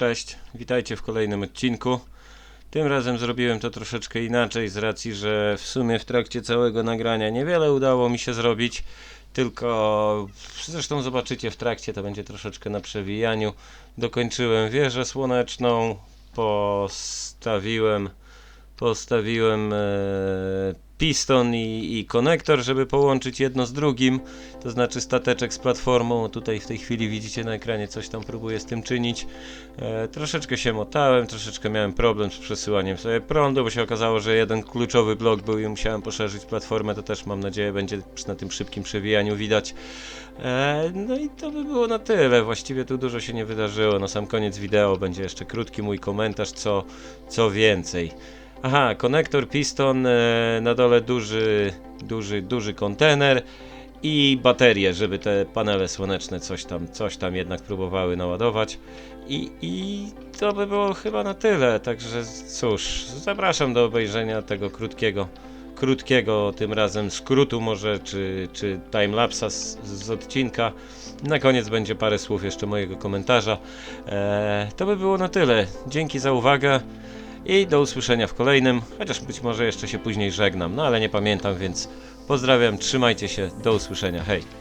Cześć, witajcie w kolejnym odcinku. Tym razem zrobiłem to troszeczkę inaczej z racji, że w sumie w trakcie całego nagrania niewiele udało mi się zrobić, tylko zresztą zobaczycie w trakcie, to będzie troszeczkę na przewijaniu. Dokończyłem wieżę słoneczną, postawiłem postawiłem e, piston i, i konektor, żeby połączyć jedno z drugim, to znaczy stateczek z platformą. Tutaj w tej chwili widzicie na ekranie coś tam próbuję z tym czynić. E, troszeczkę się motałem, troszeczkę miałem problem z przesyłaniem sobie prądu, bo się okazało, że jeden kluczowy blok był i musiałem poszerzyć platformę. To też mam nadzieję będzie na tym szybkim przewijaniu widać. E, no i to by było na tyle. Właściwie tu dużo się nie wydarzyło. Na sam koniec wideo będzie jeszcze krótki mój komentarz, co, co więcej. Aha, konektor, piston, e, na dole duży, duży, duży kontener i baterie, żeby te panele słoneczne coś tam, coś tam jednak próbowały naładować. I, I to by było chyba na tyle. Także cóż, zapraszam do obejrzenia tego krótkiego, krótkiego tym razem skrótu może, czy, czy timelapsa z, z odcinka. Na koniec będzie parę słów jeszcze mojego komentarza. E, to by było na tyle. Dzięki za uwagę. I do usłyszenia w kolejnym, chociaż być może jeszcze się później żegnam, no ale nie pamiętam, więc pozdrawiam, trzymajcie się, do usłyszenia, hej.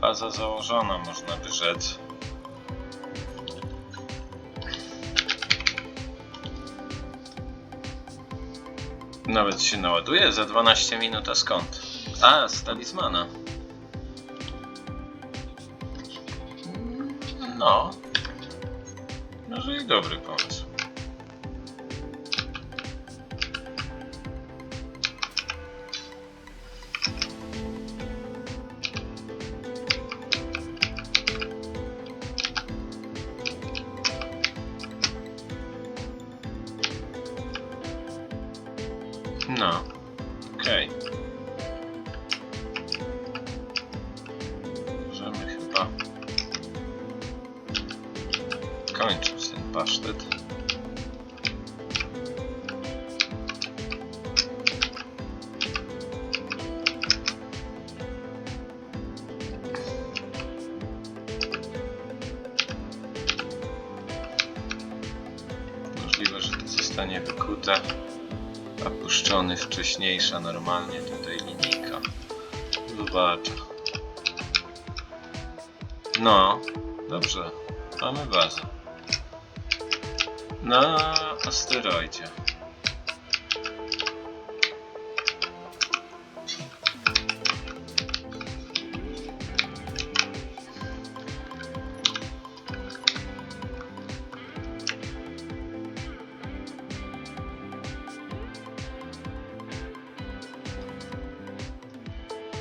Baza założona, można by rzec. Nawet się naładuje za 12 minut, a skąd? A, z talizmana. No. Może i dobry pomysł. Pasztet. Możliwe, że to zostanie wykute, a puszczony wcześniejsza normalnie tutaj linijka. Zobaczę. No, dobrze. Mamy bazę. на астероиде.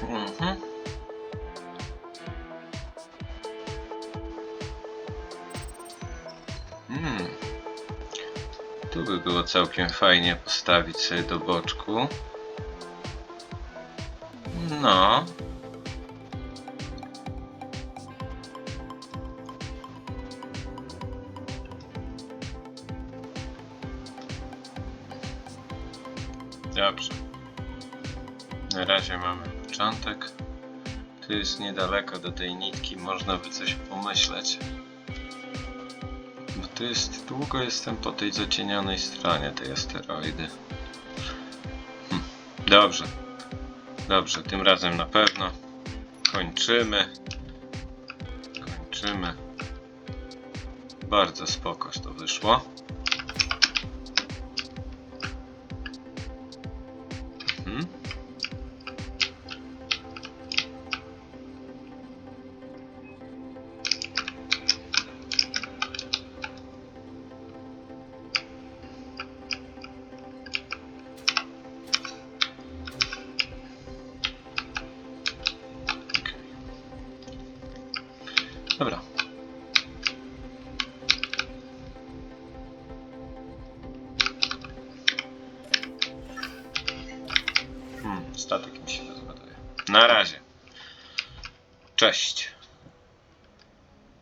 Mm-hmm. By było całkiem fajnie postawić sobie do boczku. No. Dobrze. Na razie mamy początek. Tu jest niedaleko do tej nitki, można by coś pomyśleć. Tu jest, długo jestem po tej zacienionej stronie tej asteroidy. Hm. Dobrze. Dobrze, tym razem na pewno. Kończymy. Kończymy. Bardzo spokoś to wyszło. Mhm. Na razie. Cześć.